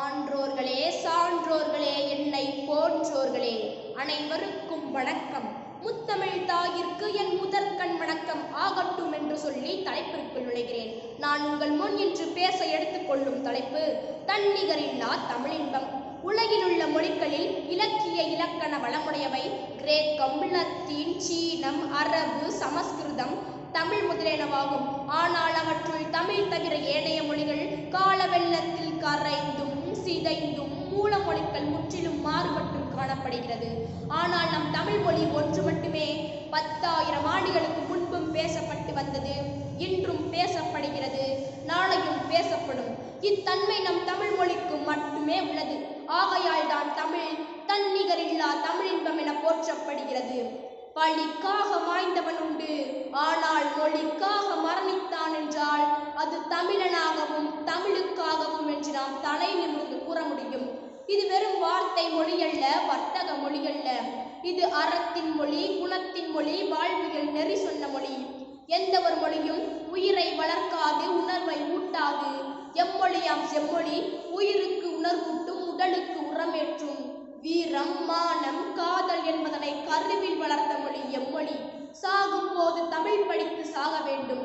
ஆன்றோர்களே சான்றோர்களே என்னை போன்றோர்களே அனைவருக்கும் வணக்கம். முத்தமிழ் தாயிற்கு என் முதற்கண் வணக்கம். ஆகட்டும் என்று சொல்லி தலைப்பிற்குள் நுழைகிறேன். நான் உங்கள் முன் இன்று பேச எடுத்துக்கொள்ளும் தலைப்பு தன்னிகரில்லா தமிழின்பம். உலகிலுள்ள மொழிகளில் இலக்கிய இலக்கண வளமுடையவை. கிரேக்கம் லத்தீன் சீனம் அரபு சமஸ்கிருதம் தமிழ் முதலியனவாகும். ஆனால் அவற்றுள் தமிழ் தவிர ஏனைய மொழிகள் காலவெள்ள கரைந்தும் சிதைந்தும் மூல மொழிகள் முற்றிலும் மாறுபட்டும் காணப்படுகிறது. ஆனால் நம் தமிழ் மொழி ஒன்று மட்டுமே பத்தாயிரம் ஆண்டுகளுக்கு முன்பும் பேசப்பட்டு வந்தது. இன்றும் பேசப்படுகிறது. நாளையும் பேசப்படும். இத்தன்மை நம் தமிழ் மொழிக்கு மட்டுமே உள்ளது. ஆகையால் தான் தமிழ் தன்னிகரில்லா தமிழின்பம் என போற்றப்படுகிறது. பழிக்காக மாய்ந்தவன் உண்டு. ஆனால் மொழிக்காக மரணித்தான் என்றால் அது தமிழனாகவும் தலை நிமிர்ந்து கூற முடியும். இது வெறும் வார்த்தை மொழியல்ல வர்த்தக மொழியல்ல. இது அறத்தின் மொழி குணத்தின் மொழி வாழ்வியல் நெறி சொன்ன மொழி. எந்த ஒரு மொழியும் உயிரை வளர்க்காது உணர்வை ஊட்டாது. எம்மொழியாம் செம்மொழி உயிருக்கு உணர்வூட்டும் உடலுக்கு உரமேற்றும். வீரம் மானம் காதல் என்பதனை கருவில் வளர்த்த மொழி எம்மொழி. சாகும் போது தமிழ் படித்து சாக வேண்டும்.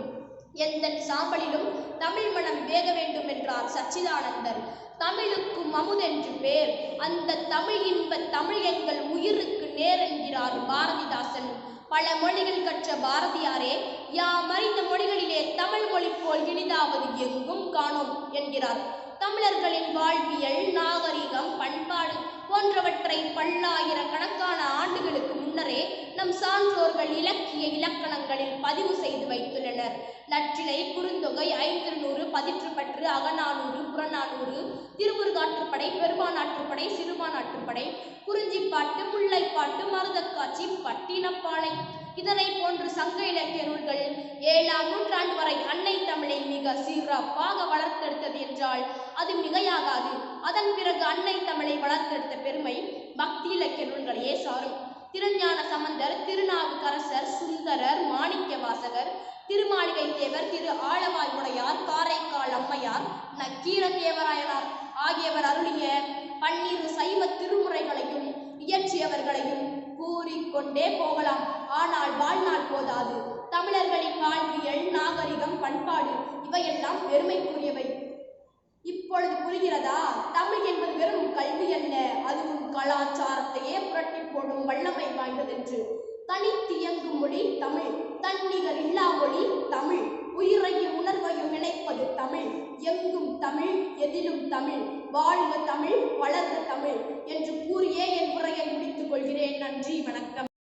எந்த சாம்பலிலும் தமிழ் மனம் வேக வேண்டும் என்றார் சச்சிதானந்தர். தமிழுக்கும் அமுதென்று பேர். அந்த தமிழ் இன்ப தமிழ் எங்கள் உயிருக்கு நேர் என்கிறார் பாரதிதாசன். பல மொழிகள் கற்ற பாரதியாரே யாம் அறிந்த மொழிகளிலே தமிழ் மொழி போல் இனிதாவது எங்கும் காணோம் என்கிறார். தமிழர்களின் வாழ்வியல் நாகரிகம் பண்பாடு போன்றவற்றை பல்லாயிரக்கணக்கான ஆண்டுகளுக்கு முன்னரே நம் சான்றோர்கள் இலக்கிய இலக்கணங்களில் பதிவு செய்து வைத்துள்ளனர். நற்றினை குறுந்தொகை ஐந்திருநூறு பதிற்றுப்பற்று அகநானூறு புறநானூறு திருமுருகாற்றுப்படை பெருமானாற்றுப்படை சிறுபானாற்றுப்படை குறிஞ்சிப்பாட்டு முல்லைப்பாட்டு மருதக்காட்சி பட்டினப்பாலை இதனை போன்று சங்க இலக்கிய நூல்கள் ஏழாம் நூற்றாண்டு வரை அன்னை தமிழை மிக சிறப்பாக வளர்த்தெடுத்தது என்றால் அது மிகையாகாது. அதன் பிறகு அன்னை தமிழை வளர்த்தெடுத்த பெருமை பக்தி இலக்கிய நூல்களையே சார் சம்பந்தர் திருநாவுக்கரசர் சுந்தரர் மாணிக்கவாசகர் திருமாளிகை தேவர் திரு ஆளவாய் உடையார் காரைக்கால் அம்மையார் நக்கீர தேவராயனார் ஆகியவர் அருளிய பன்னிரு சைவ திருமுறைகளையும் இயற்றியவர்களையும் கூறிக்கொண்டே போகலாம். ஆனால் வாழ்நாள் போதாது. தமிழர்களின் வாழ்வியல் நாகரிகம் பண்பாடு இவையெல்லாம் பெருமைக்குரியவை. இப்பொழுது புரிகிறதா? தமிழ் என்பது வெறும் கல்வி அல்ல அதுவும் கலாச்சாரத்தை புரட்டி போடும் வல்லமை வாய்ந்ததென்று. தனித்தியங்கும் மொழி தமிழ் தன்னிகர் இல்லா மொழி தமிழ். உயிரையும் உணர்வையும் இணைப்பது தமிழ். எங்கும் தமிழ் எதிலும் தமிழ். வாழ்க தமிழ் வளர்க தமிழ் என்று கூறியே என் உரையை முடித்துக் கொள்கிறேன். நன்றி வணக்கம்.